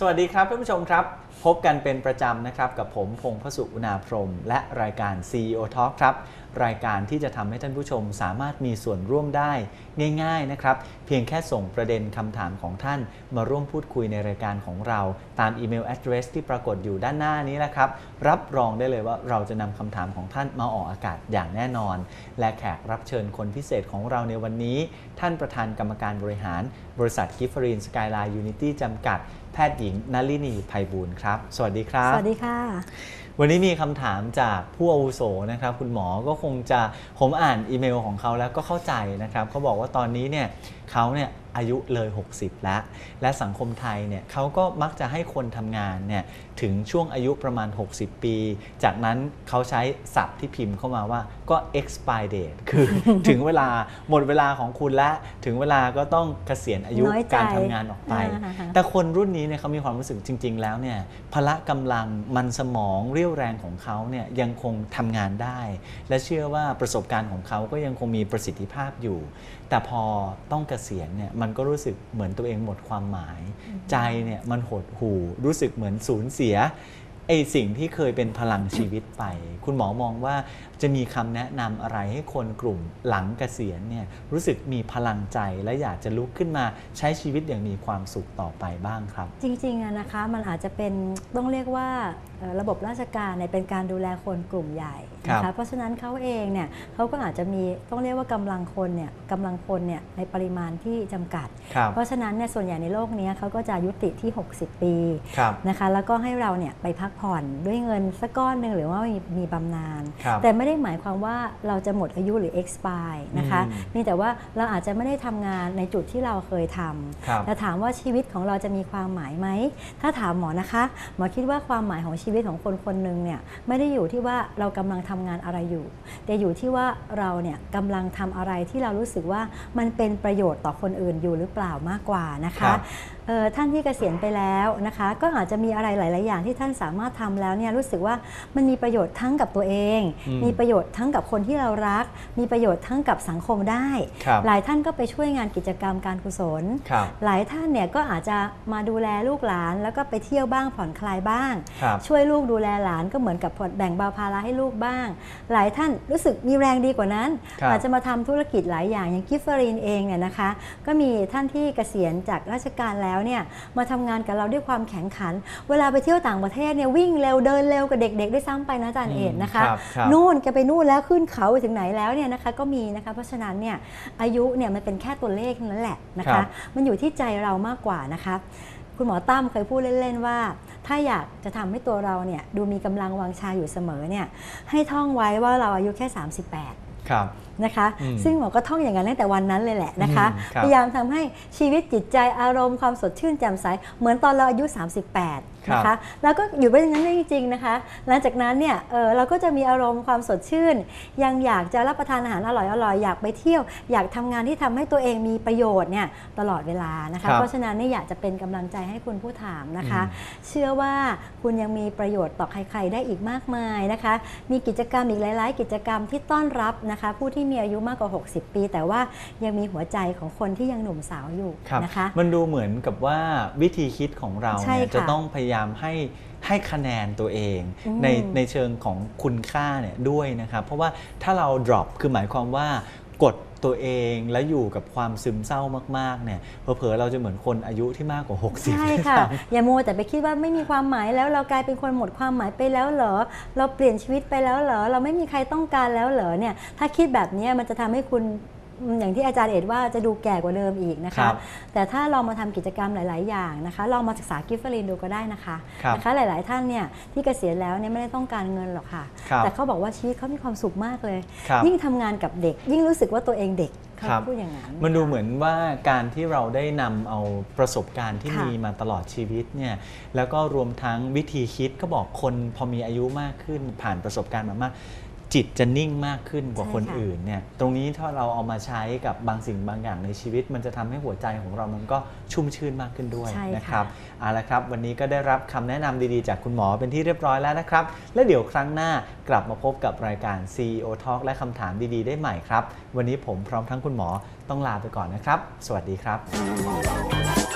สวัสดีครับท่านผู้ชมครับ พบกันเป็นประจำนะครับ กับผมพงพสุอุณาพรม และรายการ CEO Talk ครับ รายการที่จะทำให้ท่านผู้ชมสามารถมีส่วนร่วมได้ง่าย ๆนะครับ เพียงแค่ส่งประเด็นคำถามของท่าน มาร่วมพูดคุยในรายการของเรา ตามอีเมล address ที่ปรากฏอยู่ด้านหน้านี้แหละครับ รับรองได้เลยว่าเราจะนำคำถามของท่านมาออกอากาศอย่างแน่นอน และแขกรับเชิญคนพิเศษของเราในวันนี้ ท่านประธานกรรมการบริหาร บริษัทกิฟฟรีนสกายไลน์ยูนิตี้จำกัด แพทย์หญิงนลินีไพบูลครับ สวัสดีครับ สวัสดีค่ะ วันนี้มีคำถามจากผู้อาวุโสนะครับ คุณหมอก็คงจะผมอ่านอีเมลของเขาแล้วก็เข้าใจนะครับเขาบอกว่าตอนนี้เนี่ยเขาเนี่ยอายุเลย 60 แล้ว และสังคมไทยเนี่ยเขาก็มักจะให้คนทำงานเนี่ยถึงช่วงอายุประมาณ 60 ปี จากนั้นเขาใช้ศัพท์ที่พิมพ์เข้ามาว่าก็ expire date คือถึงเวลาหมดเวลาของคุณแล้วถึงเวลาก็ต้องเกษียณอายุน้อยใจการทำงานออกไปอ่าฮะแต่คนรุ่นนี้เนี่ยเขามีความรู้สึกจริง ๆ แล้วเนี่ยพละกำลังมันสมองเรี่ยวแรงของเขาเนี่ยยังคงทำงานได้ และเชื่อว่าประสบการณ์ของเขาก็ยังคงมีประสิทธิภาพอยู่ แต่พอต้องเกษียณเนี่ยมันก็รู้สึกเหมือนตัวเองหมดความหมาย ใจเนี่ยมันหดหู่รู้สึกเหมือนสูญเสีย ไอสิ่งที่เคยเป็นพลังชีวิตไป คุณหมอมองว่าจะมีคำแนะนำอะไรให้คนกลุ่มหลังเกษียณเนี่ยรู้สึกมีพลังใจและอยากจะลุกขึ้นมาใช้ชีวิตอย่างมีความสุขต่อไปบ้างครับ จริงๆอะนะคะมันอาจจะเป็นต้องเรียกว่าระบบราชการเนี่ยเป็นการดูแลคนกลุ่มใหญ่ นะครัคะบเพราะฉะนั้นเขาเองเนี่ยเขาก็อาจจะมีต้องเรียกว่ากำลังคนเนี่ยกำลังคนเนี่ยในปริมาณที่จำกัดครับเพราะฉะนั้นเนี่ยส่วนใหญ่ในโลกเนี้ยเขาก็จะยุติที่ 60 ปีครับนะคะแล้วก็ให้เราเนี่ยไปพักผ่อนด้วยเงินสักก้อนหนึ่งหรือว่ามีมีบำนาญครับแต่ไม่ได้หมายความว่าเราจะหมดอายุหรือ expire นะคะอืมมีแต่ว่าเราอาจจะไม่ได้ทำงานในจุดที่เราเคยทำครับแต่ถามว่าชีวิตของเราจะมีความหมายไหมถ้าถามหมอนะคะหมอคิดว่าความหมายของชีวิตของคนคนหนึ่งเนี่ยไม่ได้อยู่ที่ว่าเรากำลังทำงานอะไรอยู่ แต่อยู่ที่ว่าเราเนี่ยกำลังทำอะไรที่เรารู้สึกว่ามันเป็นประโยชน์ต่อคนอื่นอยู่หรือเปล่ามากกว่านะครัคะ ท่านที่เกษียณไปแล้วนะคะ ก็อาจจะมีอะไรหลาย ๆ อย่างที่ท่านสามารถทำแล้วเนี่ยรู้สึกว่ามันมีประโยชน์ทั้งกับตัวเองอืมมีประโยชน์ทั้งกับคนที่เรารัก มีประโยชน์ทั้งกับสังคมได้ครับหลายท่านก็ไปช่วยงานกิจกรรมการกุศลครับหลายท่านเนี่ยก็อาจจะมาดูแลลูกหลาน แล้วก็ไปเที่ยวบ้างผ่อนคลายบ้างครับช่วยลูกดูแลหลานก็เหมือนกับผ่อนแบ่งเบาภาระให้ลูกบ้าง หลายท่านรู้สึกมีแรงดีกว่านั้นครับอาจจะมาทำธุรกิจหลายอย่างอย่างกิฟเฟอรีนเองเนี่ยนะคะ ก็มีท่านที่เกษียณจากราชการแล้วเนี่ยมาทำงานกับเราด้วยความแข็งขัน เวลาไปเที่ยวต่างประเทศเนี่ยวิ่งเร็วเดินเร็วกับเด็กๆด้วยซ้ำไปนะอาจารย์เอกนะคะครับครับนู่นแกไปนู่นแล้วขึ้นเขาไปถึงไหนแล้วเนี่ยนะคะก็มีนะคะเพราะฉะนั้นเนี่ยอายุเนี่ยมันเป็นแค่ตัวเลขนั่นแหละนะครัคะบมันอยู่ที่ใจเรามากกว่านะคะคุณหมอตั้มเคยพูดเล่น ๆ ว่า ถ้าอยากจะทำให้ตัวเราเนี่ยดูมีกำลังวังชาอยู่เสมอเนี่ยให้ท่องไว้ว่าเราอายุแค่ 38ครับ นะคะอืมซึ่งหมอก็ท่องอย่างนั้นตั้งแต่วันนั้นเลยแหละนะคะอืมครับพยายามทำให้ชีวิตจิตใจอารมณ์ความสดชื่นแจ่มใสเหมือนตอนเราอายุ 38นะคะแล้วก็อยู่ไปอย่างนั้นได้จริงๆนะคะ หลังจากนั้นเนี่ยเออเราก็จะมีอารมณ์ความสดชื่น ยังอยากจะรับประทานอาหารอร่อยๆอยากไปเที่ยว อยากทำงานที่ทำให้ตัวเองมีประโยชน์เนี่ยตลอดเวลานะครัคะบเพราะฉะนั้นเนี่ยอยากจะเป็นกำลังใจให้คุณผู้ถามนะคะอืมเชื่อว่าคุณยังมีประโยชน์ต่อใครๆได้อีกมากมายนะคะ มีกิจกรรมอีกหลาย ๆ กิจกรรมที่ต้อนรับนะคะผู้ที่มีอายุมากกว่า 60 ปี แต่ว่ายังมีหัวใจของคนที่ยังหนุ่มสาวอยู่ครับนะคะ มันดูเหมือนกับว่าวิธีคิดของเราใช่เนี่ยค่ะจะต้องพยายามให้ให้คะแนนตัวเองอืมในในเชิงของคุณค่าเนี่ยด้วยนะครับ เพราะว่าถ้าเรา drop คือหมายความว่ากดตัวเองแล้วอยู่กับความซึมเศร้ามากๆเนี่ยเผลอๆเราจะเหมือนคนอายุที่มากกว่า 60ใช่ค่ะ อย่ามัวแต่ไปคิดว่าไม่มีความหมายแล้วเรากลายเป็นคนหมดความหมายไปแล้วเหรอ เราเปลี่ยนชีวิตไปแล้วเหรอ เราไม่มีใครต้องการแล้วเหรอเนี่ยถ้าคิดแบบนี้มันจะทำให้คุณ อืมอย่างที่อาจารย์เอ็ดว่าจะดูแก่กว่าเดิมอีกนะครัคะ บแต่ถ้าลองมาทำกิจกรรมหลาย ๆ อย่างนะคะ ลองมาศึกษากิฟเฟอรีนดูก็ได้นะคะครับนะคะ หลาย ๆ ท่านเนี่ยที่เกษียณแล้วเนี่ยไม่ได้ต้องการเงินหรอกค่ะ ครับแต่เขาบอกว่าชีวิตเขามีความสุขมากเลย ครับยิ่งทำงานกับเด็ก ยิ่งรู้สึกว่าตัวเองเด็กเขาครับ พูดอย่างนั้น มันดูค่ะเหมือนว่าการที่เราได้นำเอาประสบการณ์ที่ค่ะมีมาตลอดชีวิตเนี่ยแล้วก็รวมทั้งวิธีคิดก็บอกคนพอมีอายุมากขึ้นผ่านประสบการณ์มามาก จิตจะนิ่งมากขึ้นกว่าใช่คนค่ะอื่นเนี่ยตรงนี้ถ้าเราเอามาใช้กับบางสิ่งบางอย่างในชีวิต มันจะทำให้หัวใจของเรามันก็ชุ่มชื่นมากขึ้นด้วยใช่ค่ะนะครับเอาละครับ วันนี้ก็ได้รับคำแนะนำดีๆ จากคุณหมอเป็นที่เรียบร้อยแล้วนะครับ และเดี๋ยวครั้งหน้ากลับมาพบกับรายการ CEO Talk และคำถามดีๆ ได้ใหม่ครับ วันนี้ผมพร้อมทั้งคุณหมอต้องลาไปก่อนนะครับ สวัสดีครับ